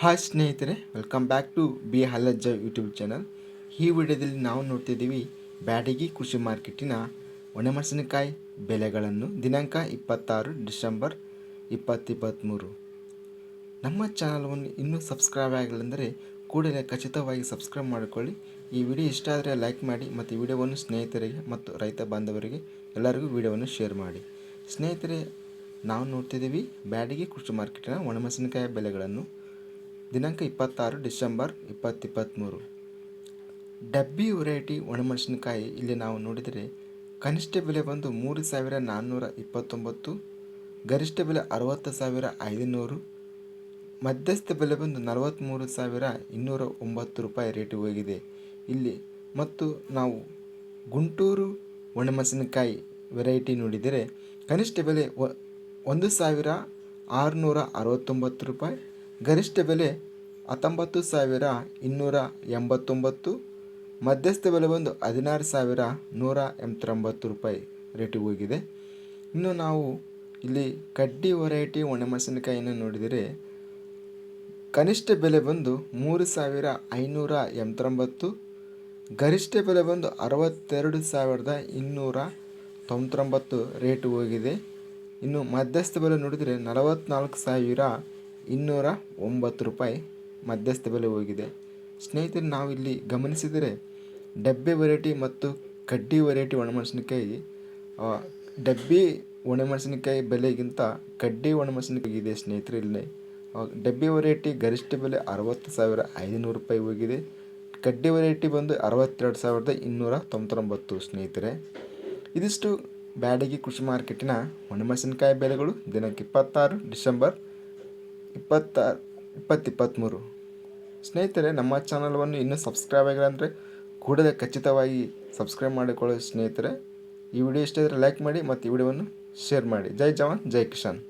Hi ಸ್ನೇಹಿತರೆ welcome back to B Halajja YouTube channel ಈ ವಿಡಿಯೋದಲ್ಲಿ ನಾವು ನೋಡ್ತಿದ್ದೀವಿ ಬ್ಯಾಡಗಿ ಕೃಷಿ ಮಾರ್ಕೆಟಿನ ಒಣಮೆಣಸಿನಕಾಯಿ ಬೆಲೆಗಳನ್ನು ದಿನಾಂಕ ಇಪ್ಪತ್ತಾರು ಡಿಸೆಂಬರ್ ಇಪ್ಪತ್ತಿಪ್ಪತ್ತ್ಮೂರು ನಮ್ಮ ಚಾನಲ್ವನ್ನು ಇನ್ನೂ ಸಬ್ಸ್ಕ್ರೈಬ್ ಆಗಿಲ್ಲಂದರೆ ಕೂಡಲೇ ಖಚಿತವಾಗಿ ಸಬ್ಸ್ಕ್ರೈಬ್ ಮಾಡಿಕೊಳ್ಳಿ. ಈ ವಿಡಿಯೋ ಇಷ್ಟ ಆದರೆ ಲೈಕ್ ಮಾಡಿ ಮತ್ತು ವಿಡಿಯೋವನ್ನು ಸ್ನೇಹಿತರಿಗೆ ಮತ್ತು ರೈತ ಬಾಂಧವರಿಗೆ ಎಲ್ಲರಿಗೂ ವಿಡಿಯೋವನ್ನು ಶೇರ್ ಮಾಡಿ. ಸ್ನೇಹಿತರೆ, ನಾವು ನೋಡ್ತಿದ್ದೀವಿ ಬ್ಯಾಡಗಿ ಕೃಷಿ ಮಾರ್ಕೆಟಿನ ಒಣಮೆಣಸಿನಕಾಯಿ ಬೆಲೆಗಳನ್ನು. ದಿನಾಂಕ ಇಪ್ಪತ್ತಾರು ಡಿಸೆಂಬರ್ ಇಪ್ಪತ್ತಿಪ್ಪತ್ತ್ಮೂರು ಡಬ್ಬಿ ವೆರೈಟಿ ಒಣಮೆಣಸಿನಕಾಯಿ ಇಲ್ಲಿ ನಾವು ನೋಡಿದರೆ ಕನಿಷ್ಠ ಬೆಲೆ ಬಂದು ಮೂರು ಸಾವಿರ ನಾನ್ನೂರ ಇಪ್ಪತ್ತೊಂಬತ್ತು, ಗರಿಷ್ಠ ಬೆಲೆ ಅರವತ್ತು ಸಾವಿರ ಐದುನೂರು, ಮಧ್ಯಸ್ಥ ಬೆಲೆ ಬಂದು ನಲವತ್ತ್ಮೂರು ಸಾವಿರ ಇನ್ನೂರ ಒಂಬತ್ತು ರೂಪಾಯಿ ರೇಟ್ ಹೋಗಿದೆ. ಇಲ್ಲಿ ಮತ್ತು ನಾವು ಗುಂಟೂರು ಒಣಮೆಣಸಿನಕಾಯಿ ವೆರೈಟಿ ನೋಡಿದರೆ ಕನಿಷ್ಠ ಬೆಲೆ ಒಂದು ಸಾವಿರ ಆರುನೂರ ಅರವತ್ತೊಂಬತ್ತು ರೂಪಾಯಿ ಗರಿಷ್ಠ ಬೆಲೆ ಹತ್ತೊಂಬತ್ತು ಸಾವಿರ ಇನ್ನೂರ ಎಂಬತ್ತೊಂಬತ್ತು, ಮಧ್ಯಸ್ಥ ಬೆಲೆ ಬಂದು ಹದಿನಾರು ಸಾವಿರ ನೂರ ಎಂಬತ್ತೊಂಬತ್ತು ರೂಪಾಯಿ ರೇಟಿಗೆ ಹೋಗಿದೆ. ಇನ್ನು ನಾವು ಇಲ್ಲಿ ಕಡ್ಡಿ ವೆರೈಟಿ ಒಣಮೆಣಸಿನಕಾಯಿಯನ್ನು ನೋಡಿದರೆ, ಕನಿಷ್ಠ ಬೆಲೆ ಬಂದು ಮೂರು ಸಾವಿರ ಐನೂರ ಎಂಬತ್ತೊಂಬತ್ತು, ಗರಿಷ್ಠ ಬೆಲೆ ಬಂದು ಅರವತ್ತೆರಡು ಸಾವಿರದ ಇನ್ನೂರ ತೊಂಬತ್ತೊಂಬತ್ತು ರೇಟ್ ಹೋಗಿದೆ. ಇನ್ನು ಮಧ್ಯಸ್ಥ ಬೆಲೆ ನೋಡಿದರೆ ನಲವತ್ತ್ನಾಲ್ಕು ಸಾವಿರ ಇನ್ನೂರ ಒಂಬತ್ತು ರೂಪಾಯಿ ಮಧ್ಯಸ್ಥ ಬೆಲೆ ಹೋಗಿದೆ. ಸ್ನೇಹಿತರೆ ನಾವಿಲ್ಲಿ ಗಮನಿಸಿದರೆ ಡಬ್ಬಿ ವೆರೈಟಿ ಮತ್ತು ಕಡ್ಡಿ ವೆರೈಟಿ ಒಣಮೆಣಸಿನಕಾಯಿ ಡಬ್ಬಿ ಒಣಮೆಣಸಿನಕಾಯಿ ಬೆಲೆಗಿಂತ ಕಡ್ಡಿ ಒಣಮೆಣಸಿನಕಾಯಿ ಇದೆ ಸ್ನೇಹಿತರೆ ಇಲ್ಲಿ. ಡಬ್ಬಿ ವೆರೈಟಿ ಗರಿಷ್ಠ ಬೆಲೆ ಅರವತ್ತು ಸಾವಿರ ಐದುನೂರು ರೂಪಾಯಿ ಹೋಗಿದೆ. ಕಡ್ಡಿ ವೆರೈಟಿ ಬಂದು ಅರವತ್ತೆರಡು ಸಾವಿರದ ಇನ್ನೂರ ತೊಂಬತ್ತೊಂಬತ್ತು ಸ್ನೇಹಿತರೆ. ಇದಿಷ್ಟು ಬ್ಯಾಡಗಿ ಕೃಷಿ ಮಾರ್ಕೆಟಿನ ಒಣಮೆಣಸಿನಕಾಯಿ ಬೆಲೆಗಳು. ದಿನಾಂಕ ಇಪ್ಪತ್ತಾರು ಡಿಸೆಂಬರ್ ಇಪ್ಪತ್ತಾರು ಇಪ್ಪತ್ತಿಪ್ಪತ್ತ್ಮೂರು ಸ್ನೇಹಿತರೆ, ನಮ್ಮ ಚಾನಲ್ವನ್ನು ಇನ್ನೂ ಸಬ್ಸ್ಕ್ರೈಬ್ ಆಗಿಲ್ಲ ಅಂದರೆ ಕೂಡಲೇ ಖಚಿತವಾಗಿ ಸಬ್ಸ್ಕ್ರೈಬ್ ಮಾಡಿಕೊಳ್ಳಿ ಸ್ನೇಹಿತರೆ, ಈ ವಿಡಿಯೋ ಇಷ್ಟ ಇದ್ದರೆ ಲೈಕ್ ಮಾಡಿ, ಮತ್ತು ಈ ವಿಡಿಯೋವನ್ನು ಶೇರ್ ಮಾಡಿ. ಜೈ ಜವಾನ್, ಜೈ ಕಿಶಾನ್